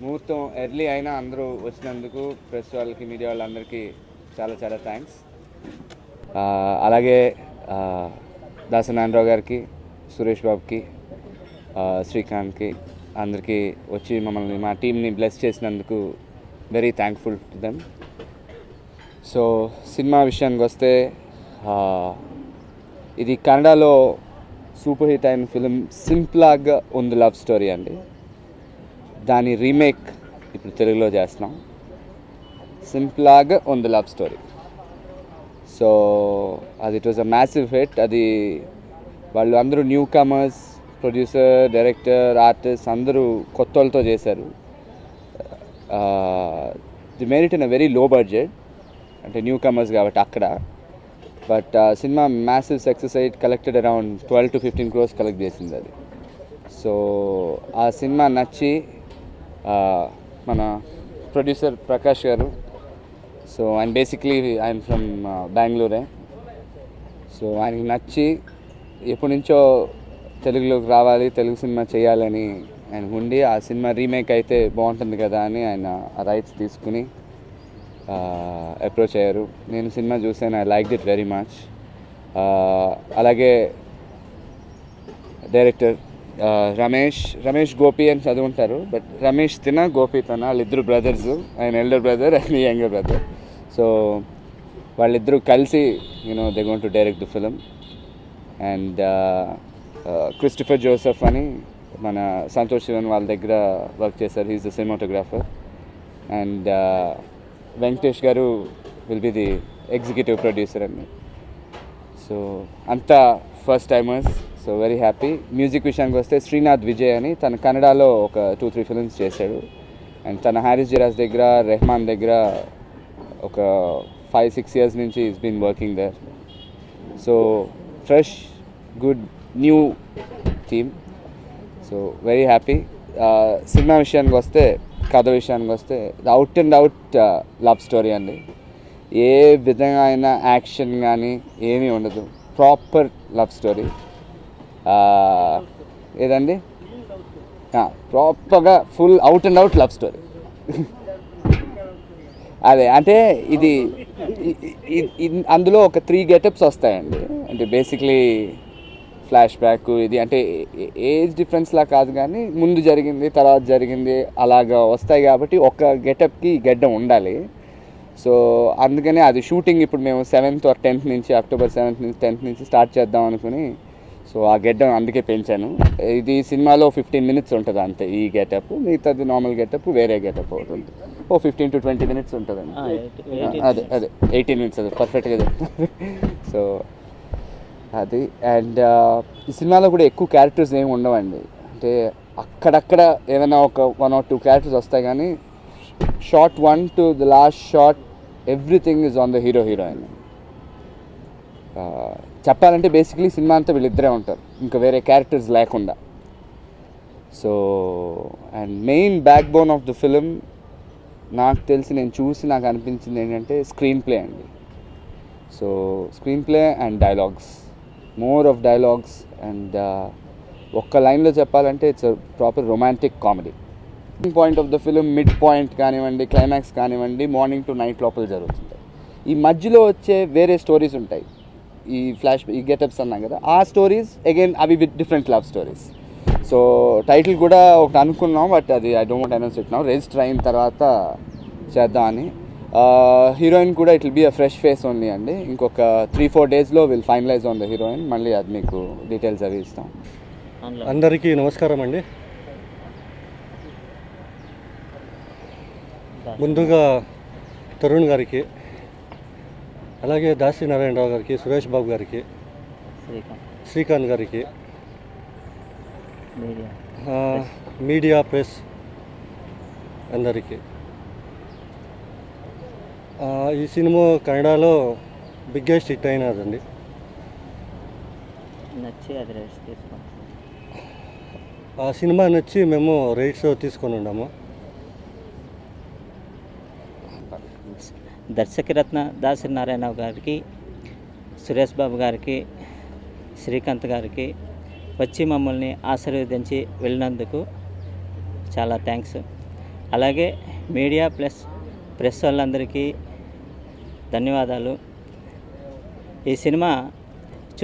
ముహూర్తం ఎర్లీ అయినా అందరూ వచ్చినందుకు ప్రెస్ వాళ్ళకి మీడియా వాళ్ళందరికీ చాలా చాలా థ్యాంక్స్ అలాగే దాసనారాయణరావు గారికి సురేష్ బాబుకి శ్రీకాంత్కి అందరికీ వచ్చి మమ్మల్ని మా టీంని బ్లెస్ చేసినందుకు very thankful to them so cinema విషయానికి వస్తే ఇది కన్నడలో సూపర్ హిట్ అయిన ఫిలిం సింప్లాగా ఉంది లవ్ స్టోరీ అండి. దాని రీమేక్ ఇప్పుడు తెలుగులో చేస్తున్నాం. సింప్లాగా ఉంది లవ్ స్టోరీ. సో అది it was a massive hit అది వాళ్ళు అందరూ newcomers producer director artist అందరూ కొత్త వాళ్ళతో చేశారు the merit in a very low budget అంటే న్యూ కమర్స్ కాబట్టి అక్కడ. బట్ సినిమా మ్యాసివ్ సక్సెస్ అయ్యి collected around twelve to fifteen crores collect చేసింది అది. సో ఆ సినిమా నచ్చి మన ప్రొడ్యూసర్ ప్రకాష్ గారు. సో ఆయన బేసిక్లీ ఆయన ఫ్రమ్ బెంగళూరే సో ఆయనకి నచ్చి ఎప్పటి నుంచో తెలుగులోకి రావాలి తెలుగు సినిమా చేయాలని ఆయన ఉండి ఆ సినిమా రీమేక్ అయితే బాగుంటుంది కదా అని ఆయన ఆ రైట్స్ తీసుకుని అప్రోచ్ అయ్యారు. నేను సినిమా చూసాను I like it very much అలాగే డైరెక్టర్ రమేష్ రమేష్ గోపి అని చదువుంటారు బట్ రమేష్ తిన గోపి తన వాళ్ళిద్దరు బ్రదర్స్ ఆయన elder brother and younger brother so వాళ్ళిద్దరూ కలిసి you know they gone to direct the film and Christopher Joseph అని మన సంతోష్ శివన్ వాళ్ళ దగ్గర వర్క్ చేశారు. He's the cinematographer and Venkatesh garu will be the executive producer అండి. సో అంతా first timers so very happy. Music విషయానికి వస్తే శ్రీనాథ్ విజయ్ అని తన కన్నడలో ఒక టూ త్రీ ఫిల్మ్స్ చేశాడు. అండ్ తన హారిస్ జిరాజ్ దగ్గర రెహమాన్ దగ్గర ఒక ఫైవ్ సిక్స్ ఇయర్స్ నుంచి is been working there so fresh good new theme so very happy cinema విషయానికి వస్తే కథ విషయానికి వస్తే out and out love story అండి. ఏ విధంగా అయినా యాక్షన్ కానీ ఏమీ ఉండదు. ప్రాపర్ లవ్ స్టోరీ ఏదండి? ప్రాపర్గా full out and out love story అదే అంటే ఇది అందులో ఒక త్రీ గెటప్స్ వస్తాయండి. అంటే బేసిక్లీ ఫ్లాష్ బ్యాక్ ఇది అంటే ఏజ్ డిఫరెన్స్లా కాదు కానీ ముందు జరిగింది తర్వాత జరిగింది అలాగా వస్తాయి కాబట్టి ఒక గెటప్కి గెడ్డం ఉండాలి. సో అందుకనే అది షూటింగ్ ఇప్పుడు మేము సెవెంత్ ఆర్ టెన్త్ నుంచి అక్టోబర్ సెవెంత్ నుంచి టెన్త్ నుంచి స్టార్ట్ చేద్దాం అనుకుని సో ఆ గెడ్డం అందుకే పెంచాను. ఇది సినిమాలో ఫిఫ్టీన్ మినిట్స్ ఉంటుంది అంతే ఈ గెటప్. మిగతాది నార్మల్ గెటప్ వేరే గెటప్ అవుతుంది ఓ ఫిఫ్టీన్ టు ట్వంటీ మినిట్స్ ఉంటుందండి eight- eighteen అదే అదే. ఎయిటీన్ మినిట్స్ అదే. పర్ఫెక్ట్గా చెప్తాను సో అది. అండ్ ఈ సినిమాలో కూడా ఎక్కువ క్యారెక్టర్స్ ఏమి ఉండవండి. అంటే అక్కడక్కడ ఏమైనా ఒక వన్ ఆర్ టూ క్యారెక్టర్స్ వస్తాయి కానీ shot one to the last shot everything is on the hero heroine చెప్పాలంటే బేసిక్లీ సినిమా అంతా వీళ్ళిద్దరే ఉంటారు. ఇంకా వేరే క్యారెక్టర్స్ లేకుండా. So and main backbone of the film నాకు తెలిసి నేను చూసి నాకు అనిపించింది ఏంటంటే స్క్రీన్ ప్లే అండి. So screenplay and dialogues more of dialogues and ఒక్క లైన్లో చెప్పాలంటే it's proper romantic comedy point of the film mid point కానివ్వండి క్లైమాక్స్ కానివ్వండి మార్నింగ్ టు నైట్ లోపల జరుగుతుంటాయి. ఈ మధ్యలో వచ్చే వేరే స్టోరీస్ ఉంటాయి. ఈ ఫ్లాష్ ఈ గెటప్స్ అన్నాం కదా ఆ స్టోరీస్ అగైన్ అవి with different love stories so title కూడా ఒకటి అనుకున్నాం బట్ అది ఐ డోంట్ అనౌన్స్ ఇట్నాం రిజిస్టర్ అయిన తర్వాత చేద్దామని హీరోయిన్ కూడా it will be a fresh face only అండి. ఇంకొక త్రీ ఫోర్ డేస్లో will finalise on the heroine మళ్ళీ అది మీకు డీటెయిల్స్ అవి ఇస్తాం. అందరికీ నమస్కారం అండి. ముందుగా తరుణ్ గారికి అలాగే దాసి నారాయణరావు గారికి సురేష్ బాబు గారికి శ్రీకాంత్. గారికి మీడియా. ప్రెస్ అందరికీ. ఈ సినిమా కన్నడలో బిగ్గెస్ట్ హిట్ అయినదండి. ఆ సినిమా నచ్చి మేము రైట్స్ తీసుకొని ఉన్నాము. దర్శకరత్న దాసరి నారాయణరావు గారికి సురేష్ బాబు గారికి శ్రీకాంత్ గారికి వచ్చి మమ్మల్ని ఆశీర్వదించి వెళ్ళినందుకు చాలా థ్యాంక్స్. అలాగే మీడియా ప్లస్ ప్రెస్ వాళ్ళందరికీ ధన్యవాదాలు. ఈ సినిమా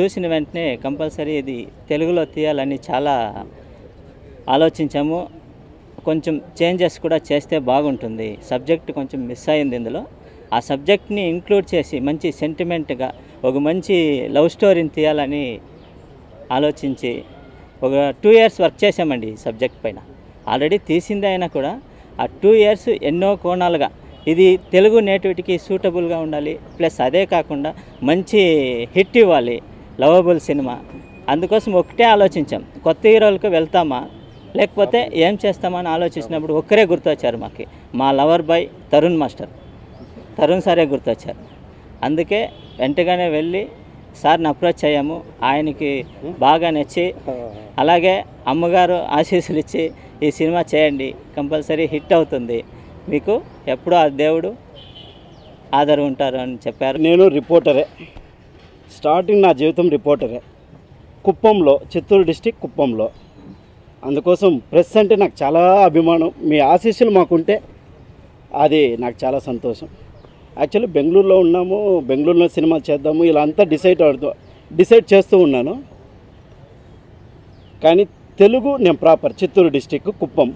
చూసిన వెంటనే కంపల్సరీ ఇది తెలుగులో తీయాలని చాలా ఆలోచించాము. కొంచెం చేంజెస్ కూడా చేస్తే బాగుంటుంది. సబ్జెక్ట్ కొంచెం మిస్ అయింది ఇందులో. ఆ సబ్జెక్ట్ని ఇంక్లూడ్ చేసి మంచి సెంటిమెంట్గా ఒక మంచి లవ్ స్టోరీని తీయాలని ఆలోచించి ఒక టూ ఇయర్స్ వర్క్ చేసామండి ఈ సబ్జెక్ట్ పైన. ఆల్రెడీ తీసింది అయినా కూడా ఆ టూ ఇయర్స్ ఎన్నో కోణాలుగా ఇది తెలుగు నేటివిటీకి సూటబుల్గా ఉండాలి ప్లస్ అదే కాకుండా మంచి హిట్ ఇవ్వాలి లవబుల్ సినిమా. అందుకోసం ఒకటే ఆలోచించాం కొత్త హీరోలకు వెళ్తామా లేకపోతే ఏం చేస్తామని ఆలోచించినప్పుడు ఒక్కరే గుర్తొచ్చారు మాకు మా lover boy Tarun master. Tarun సారే గుర్తొచ్చారు. అందుకే వెంటగానే వెళ్ళి సార్ని అప్రోచ్ అయ్యాము. ఆయనకి బాగా నచ్చి అలాగే అమ్మగారు ఆశీస్సులు ఇచ్చి ఈ సినిమా చేయండి. కంపల్సరీ హిట్ అవుతుంది. మీకు ఎప్పుడూ ఆ దేవుడు ఆధారు ఉంటారు అని చెప్పారు. నేను రిపోర్టరే. స్టార్టింగ్ నా జీవితం రిపోర్టరే. కుప్పంలో చిత్తూరు డిస్టిక్ కుప్పంలో. అందుకోసం ప్రెస్ అంటే నాకు చాలా అభిమానం. మీ ఆశీస్సులు మాకుంటే అది నాకు చాలా సంతోషం. యాక్చువల్లీ బెంగళూరులో ఉన్నాము బెంగళూరులో సినిమా చేద్దాము ఇలా అంతా డిసైడ్ అవుతూ డిసైడ్ చేస్తూ ఉన్నాను. కానీ తెలుగు నేను ప్రాపర్ చిత్తూరు డిస్టిక్ కుప్పం.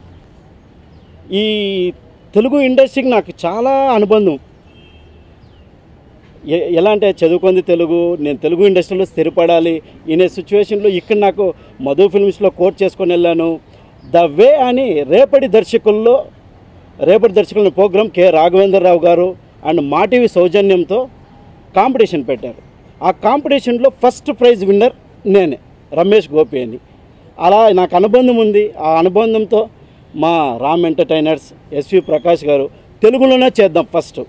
ఈ తెలుగు ఇండస్ట్రీకి నాకు చాలా అనుబంధం. ఎలా అంటే చదువుకుంది తెలుగు నేను తెలుగు ఇండస్ట్రీలో స్థిరపడాలి ఇనే సిచ్యువేషన్లో ఇక్కడ నాకు మధు ఫిల్మ్స్లో కోర్ట్ చేసుకొని వెళ్ళాను. ద వే అని రేపటి దర్శకుల్లో రేపటి దర్శకుల ప్రోగ్రాం కె రాఘవేంద్రరావు గారు అండ్ మాటివి సౌజన్యంతో కాంపిటీషన్ పెట్టారు. ఆ కాంపిటీషన్లో ఫస్ట్ ప్రైజ్ విన్నర్ నేనే రమేష్ గోపి అని. అలా నాకు అనుబంధం ఉంది. ఆ అనుబంధంతో మా రామ్ ఎంటర్టైనర్స్ ఎస్వి ప్రకాష్ గారు తెలుగులోనే చేద్దాం ఫస్ట్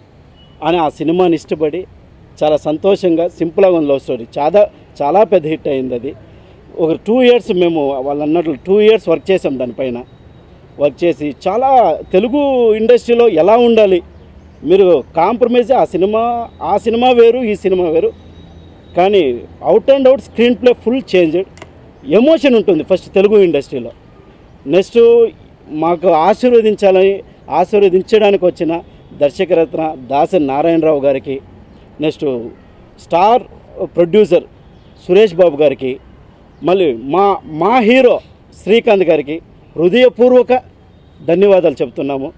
అని ఆ సినిమాని ఇష్టపడి చాలా సంతోషంగా సింపుల్గా ఉంది లవ్ స్టోరీ. చాలా చాలా పెద్ద హిట్ అయింది అది. ఒక టూ ఇయర్స్ మేము వాళ్ళు అన్నట్లు టూ ఇయర్స్ వర్క్ చేసాం దానిపైన. వర్క్ చేసి చాలా తెలుగు ఇండస్ట్రీలో ఎలా ఉండాలి మీరు కాంప్రమైజ్ ఆ సినిమా ఆ సినిమా వేరు ఈ సినిమా వేరు. కానీ out and out screenplay full full changed emotion ఉంటుంది ఫస్ట్ తెలుగు ఇండస్ట్రీలో నెక్స్ట్ మాకు ఆశీర్వదించాలని ఆశీర్వదించడానికి వచ్చిన దర్శకరత్న దాసరి నారాయణరావు గారికి next star producer Suresh Babu గారికి మళ్ళీ మా మా హీరో శ్రీకాంత్ గారికి హృదయపూర్వక ధన్యవాదాలు చెప్తున్నాము.